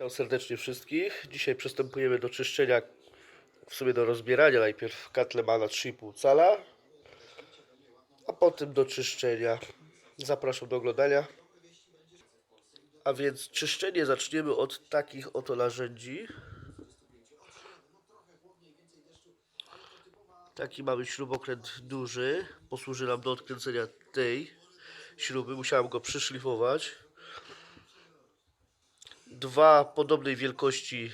Witam serdecznie wszystkich. Dzisiaj przystępujemy do czyszczenia, w sumie do rozbierania najpierw Katlemana 3,5 cala, a potem do czyszczenia. Zapraszam do oglądania. A więc czyszczenie zaczniemy od takich oto narzędzi. Taki mamy śrubokręt duży. Posłuży nam do odkręcenia tej śruby. Musiałem go przyszlifować. Dwa podobnej wielkości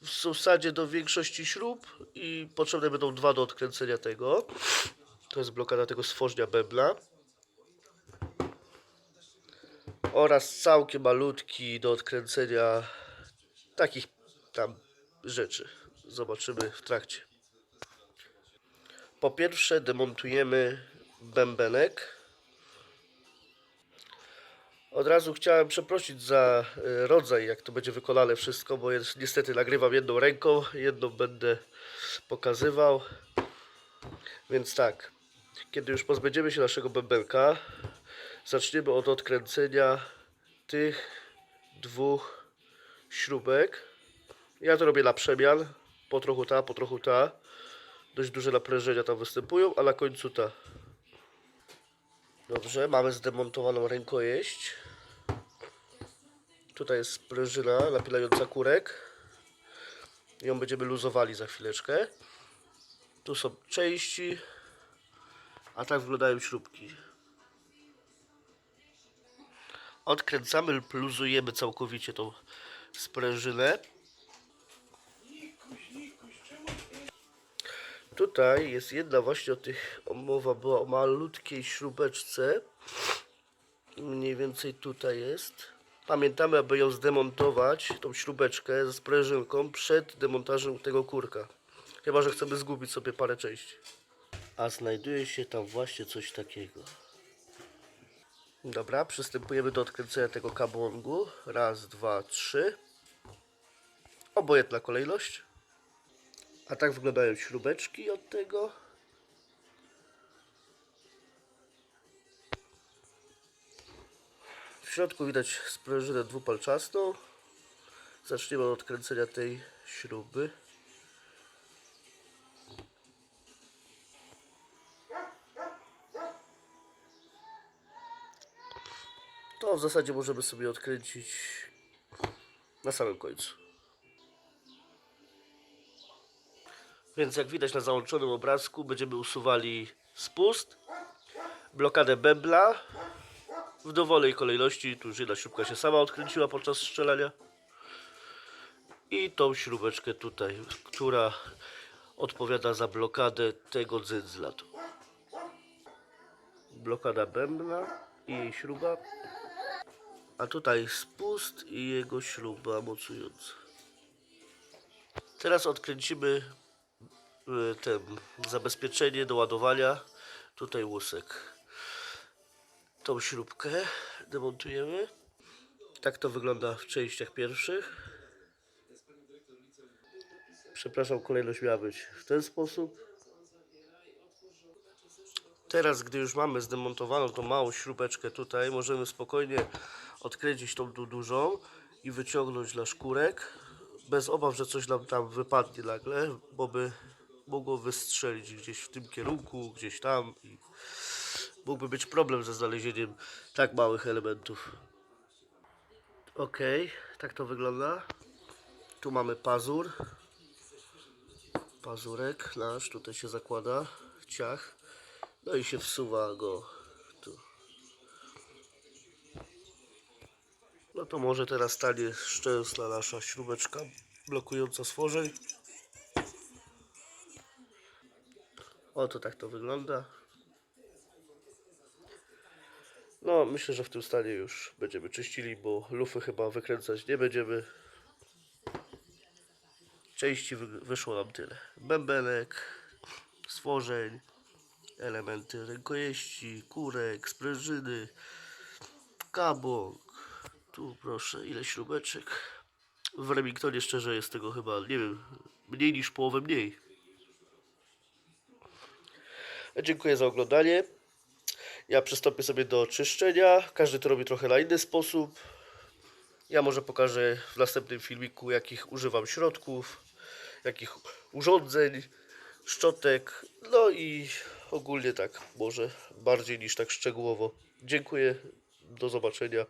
w zasadzie do większości śrub i potrzebne będą dwa do odkręcenia tego. To jest blokada tego stworzenia bebla. Oraz całkiem malutki do odkręcenia takich tam rzeczy. Zobaczymy w trakcie. Po pierwsze demontujemy bębenek. Od razu chciałem przeprosić za e, rodzaj, jak to będzie wykonane wszystko, bo jest, niestety nagrywam jedną ręką, jedną będę pokazywał. Więc tak, kiedy już pozbędziemy się naszego bębenka, zaczniemy od odkręcenia tych dwóch śrubek. Ja to robię na przemian, po trochu ta, po trochu ta. Dość duże naprężenia tam występują, a na końcu ta. Dobrze, mamy zdemontowaną rękojeść. Tutaj jest sprężyna napilająca kurek. Ją będziemy luzowali za chwileczkę. Tu są części, a tak wyglądają śrubki. Odkręcamy lub luzujemy całkowicie tą sprężynę. Tutaj jest jedna właśnie o tych, mowa była o malutkiej śrubeczce. Mniej więcej tutaj jest. Pamiętamy, aby ją zdemontować, tą śrubeczkę ze sprężynką przed demontażem tego kurka. Chyba, że chcemy zgubić sobie parę części. A znajduje się tam właśnie coś takiego. Dobra, przystępujemy do odkręcenia tego kabłongu. Raz, dwa, trzy. Obojętna kolejność. A tak wyglądają śrubeczki od tego. W środku widać sprężynę dwupalczastą. Zaczniemy od odkręcenia tej śruby. To w zasadzie możemy sobie odkręcić na samym końcu. Więc jak widać na załączonym obrazku będziemy usuwali spust, blokadę bebla w dowolnej kolejności. Tu już jedna śrubka się sama odkręciła podczas strzelania. I tą śrubeczkę tutaj, która odpowiada za blokadę tego dzyndzla. Blokada bębna i jej śruba. A tutaj spust i jego śruba mocująca. Teraz odkręcimy ten zabezpieczenie do ładowania. Tutaj łusek. Tą śrubkę demontujemy. Tak to wygląda w częściach pierwszych. Przepraszam, kolejność miała być w ten sposób. Teraz, gdy już mamy zdemontowaną tą małą śrubeczkę tutaj, możemy spokojnie odkręcić tą dużą i wyciągnąć nasz kurek. Bez obaw, że coś nam tam wypadnie nagle, bo by mogło wystrzelić gdzieś w tym kierunku, gdzieś tam i mógłby być problem ze znalezieniem tak małych elementów. Ok, tak to wygląda. Tu mamy pazur. Pazurek nasz, tutaj się zakłada ciach. No i się wsuwa go tu. No to może teraz stanie szczęsna nasza śrubeczka blokująca stworzeń. Oto tak to wygląda. No, myślę, że w tym stanie już będziemy czyścili, bo lufy chyba wykręcać nie będziemy. Części wy- wyszło nam tyle. Bębenek, stworzeń, elementy rękojeści, kurek, sprężyny, kabok. Tu proszę, ile śrubeczek. W Remingtonie szczerze jest tego chyba, nie wiem, mniej niż połowę mniej. Dziękuję za oglądanie. Ja przystąpię sobie do czyszczenia. Każdy to robi trochę na inny sposób. Ja może pokażę w następnym filmiku, jakich używam środków, jakich urządzeń, szczotek, no i ogólnie tak, może bardziej niż tak szczegółowo. Dziękuję, do zobaczenia.